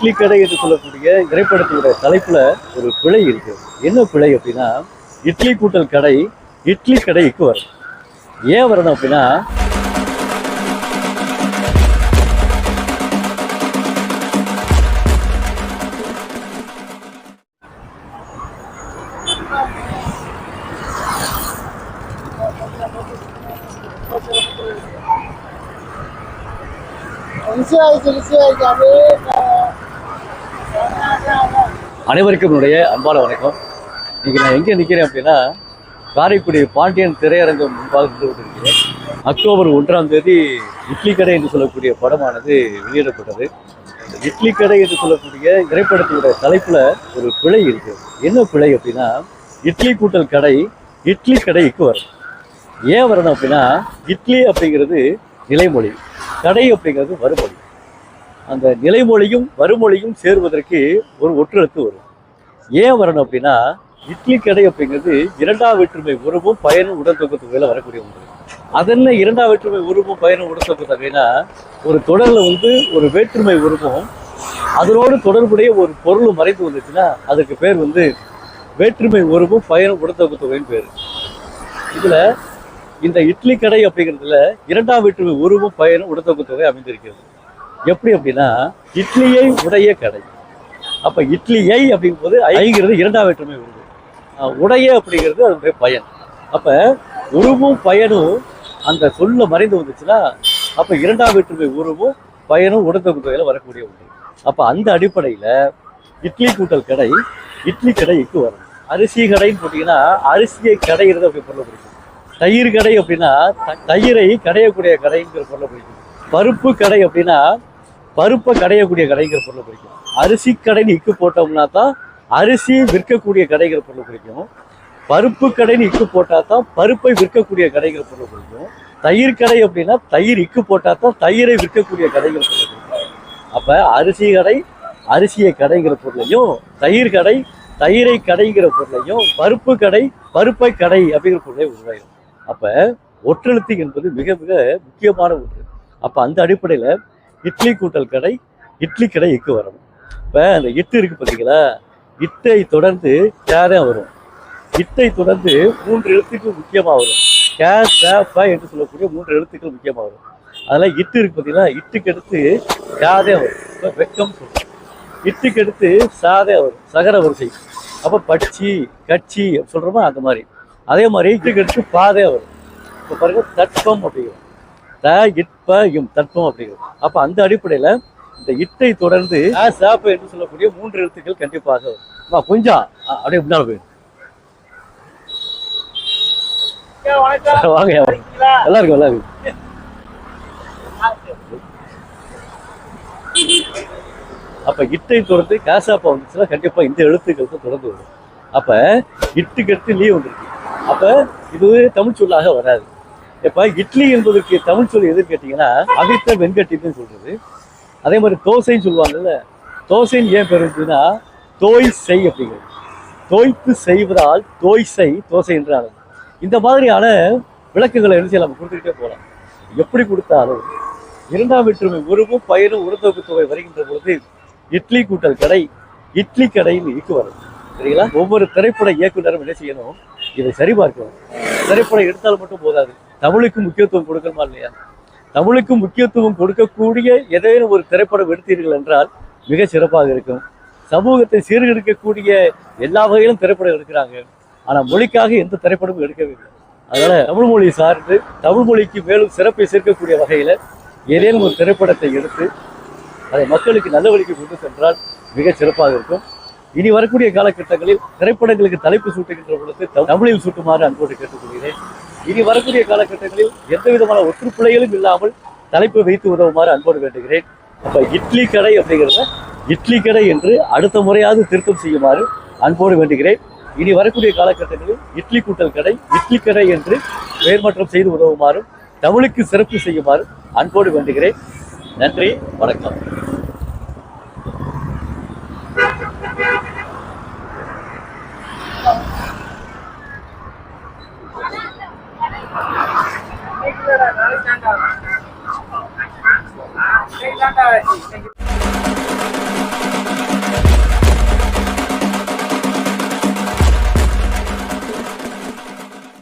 இட்லி கடை என்று சொல்லக்கூடிய திரைப்படத்தினுடைய தலைப்புல ஒரு பிழை இருக்கு. என்ன பிழை அப்படின்னா இட்லி கூட்டல் கடை இட்லி கடைக்கு வரும். ஏன் வரணும் அப்படின்னா அனைவருக்கும் என்னுடைய அன்பான வணக்கம். இன்னைக்கு நான் எங்கே நிற்கிறேன் அப்படின்னா காரைக்குடி பாண்டியன் திரையரங்கம் முன்பாக நின்று கொண்டிருக்கிறேன். அக்டோபர் ஒன்றாம் தேதி இட்லி கடை என்று சொல்லக்கூடிய படமானது வெளியிடப்பட்டது. இட்லி கடை என்று சொல்லக்கூடிய திரைப்படத்தினுடைய தலைப்பில் ஒரு பிழை இருக்கு. என்ன பிழை அப்படின்னா இட்லி கூட்டல் கடை இட்லி கடைக்கு வரும். ஏன் வரணும் அப்படின்னா இட்லி அப்படிங்கிறது நிலைமொழி கடை அப்படிங்கிறது மறுமொழி. அந்த நிலைமொழியும் வறுமொழியும் சேருவதற்கு ஒரு ஒற்றெழுத்து வரும். ஏன் வரணும் அப்படின்னா இட்லி கடை அப்படிங்கிறது இரண்டாம் வேற்றுமை உருவும் பயனும் உடற்தொகு தொகையில வரக்கூடிய ஒன்று. அதென்ன இரண்டாம் வேற்றுமை உருவும் பயனும் உடற்தொகு தொகைனா ஒரு தொடரில் வந்து ஒரு வேற்றுமை உருவும் அதனோடு தொடர்புடைய ஒரு பொருள் மறைந்து வந்துச்சுன்னா அதுக்கு பேர் வந்து வேற்றுமை உருவும் பயனும் உடற்தொகு தொகைன்னு பேர். இதில் இந்த இட்லி கடை அப்படிங்கிறதுல இரண்டாம் வேற்றுமை உருவும் பயனும் உடற்தொகு தொகை அமைந்திருக்கிறது. எப்படி அப்படின்னா இட்லியை உடைய கடை. அப்ப இட்லியை அப்படிங்கும்போது ஐங்கிறது இரண்டாம் வேற்றுமை உருவு உடைய அப்படிங்கிறது அதனுடைய பயன். அப்ப உருவும் பயனும் அந்த சொல்ல மறைந்து வந்துச்சுன்னா அப்ப இரண்டாம் வேற்றுமை உருவும் பயனும் உடத்தொகு தொகையில வரக்கூடிய ஒன்று. அப்ப அந்த அடிப்படையில இட்லி கூட்டல் கடை இட்லி கடைக்கு வரும் அரிசி கடைன்னு போட்டீங்கன்னா அரிசியை கடைகிறது அப்படி பொருளை பிடிக்கும் தயிர் கடை அப்படின்னா த- தயிரை கடையக்கூடிய கடைங்கிற பொருளை பிடிக்கும் பருப்பு கடை அப்படின்னா பருப்பை கடையக்கூடிய கடைங்கிற பொருளை பிடிக்கும் அரிசி கடைன்னு இக்கு போட்டோம்னா தான் அரிசி விற்கக்கூடிய கடைங்கிற பொருளை பிடிக்கும் பருப்பு கடைன்னு இக்கு போட்டால் தான் பருப்பை விற்கக்கூடிய கடைங்கிற பொருளை பிடிக்கும் தயிர் கடை அப்படின்னா தயிர் இக்கு போட்டால் தான் தயிரை விற்கக்கூடிய கடைங்கிற பொருளை குறிக்கும் அப்போ அரிசி கடை அரிசியை கடைங்கிற பொருளையும் தயிர் கடை தயிரை கடைங்கிற பொருளையும் பருப்பு கடை பருப்பை கடை அப்படிங்கிற பொருளை உருவாயிடும் அப்போ ஒற்றெழுத்து என்பது மிக மிக முக்கியமான ஒன்று. அப்போ அந்த அடிப்படையில் இட்லி கூட்டல் கடை இட்லி கடை இக்கு வரணும் இப்போ அந்த இட்டு இருக்கு பார்த்தீங்களா இட்டை தொடர்ந்து கே வரும். இட்டை தொடர்ந்து மூன்று எழுத்துக்கள் முக்கியமாக வரும். கே ச என்று சொல்லக்கூடிய மூன்று எழுத்துக்கள் முக்கியமாக வரும். அதெல்லாம் இட்டு இருக்கு பார்த்தீங்கன்னா இட்டுக்கு அடுத்து வரும். இப்போ வெக்கம் சொல்றோம். இட்டுக்கு அடுத்து சாதே வரும். சகர வரிசை. அப்போ பட்சி கட்சி அப்படி சொல்றோமா? அந்த மாதிரி. அதே மாதிரி இட்டுக்கு அடுத்து பாதே வரும். இப்போ பாருங்கள் தட்பம் அப்படிங்கிறோம். த இட்ப இம் தட்பம் அப்படிங்கிறது அப்ப அந்த அடிப்படையில இந்த இட்டை தொடர்ந்து அ, ச, ப என்று சொல்லக்கூடிய மூன்று எழுத்துக்கள் கண்டிப்பாக வரும். அம்மா, கொஞ்சம் அப்படியே முன்னால போயிடும் வாங்க நல்லா இருக்கும் நல்லா இருக்கும் அப்ப இட்டை தொடர்ந்து காசாப்பா வந்துச்சுன்னா கண்டிப்பா இந்த எழுத்துக்கள் தான் தொடர்ந்து வரும். அப்ப இட்டுக்கு எடுத்து லீ வந்திருக்கு. அப்ப இது தமிழ் சொல்லாக வராது. இப்ப இட்லி என்பதற்கு தமிழ் சொல் எது கேட்டீங்கன்னா அகைத்த வெண்கட்டின்னு சொல்றது. அதே மாதிரி தோசைன்னு சொல்லுவாங்கல்ல தோசைன்னு ஏன் பேர் இருந்ததுன்னா தோய் செய் அப்படிங்கிறது. தோய்த்து செய்வதால் தோய் செய் தோசை என்றாலும். இந்த மாதிரியான விளக்குகளை என்ன நம்ம கொடுத்துக்கிட்டே போகலாம். எப்படி கொடுத்தாலும் இரண்டாம் வேற்றுமை உருவும் பயிரும் உருந்தோக்கு தொகை வருகின்ற பொழுது இட்லி கூட்டல் கடை இட்லி கடைன்னு இக்கு வரும். சரிங்களா? ஒவ்வொரு திரைப்பட இயக்குநரும் என்ன செய்யணும்? இதை சரிபார்க்கணும். திரைப்படம் எடுத்தால் மட்டும் போதாது. தமிழுக்கு முக்கியத்துவம் கொடுக்கணுமா இல்லையா? தமிழுக்கு முக்கியத்துவம் கொடுக்கக்கூடிய ஏதேனும் ஒரு திரைப்படம் எடுத்தீர்கள் என்றால் மிக சிறப்பாக இருக்கும். சமூகத்தை சீர்கெடுக்கக்கூடிய எல்லா வகையிலும் திரைப்படம் எடுக்கிறாங்க. ஆனால் மொழிக்காக எந்த திரைப்படமும் எடுக்கவே இல்லை. அதனால தமிழ் மொழி சார்ந்து தமிழ் மொழிக்கு மேலும் சிறப்பை சேர்க்கக்கூடிய வகையில ஏதேனும் ஒரு திரைப்படத்தை எடுத்து அதை மக்களுக்கு நல்ல வழிக்கு கொண்டு சென்றால் மிக சிறப்பாக இருக்கும். இனி வரக்கூடிய காலகட்டங்களில் திரைப்படங்களுக்கு தலைப்பு சூட்டுகின்ற பொழுது தமிழில் சூட்டுமாறு அன்போடு கேட்டுக்கொள்கிறேன். இனி வரக்கூடிய காலகட்டங்களில் எந்த விதமான ஒற்றுப்பிழைகளும் இல்லாமல் தலைப்பு வைத்து உதவுமாறு அன்போடு வேண்டுகிறேன். அப்ப இட்லி கடை அப்படிங்கிறத இட்லி கடை என்று அடுத்த முறையாவது திருத்தம் செய்யுமாறு அன்போடு வேண்டுகிறேன். இனி வரக்கூடிய காலகட்டங்களில் இட்லி கூட்டல் கடை இட்லி கடை என்று பெயர் மாற்றம் செய்து உதவுமாறும் தமிழுக்கு சிறப்பு செய்யுமாறு அன்போடு வேண்டுகிறேன். நன்றி வணக்கம். 大概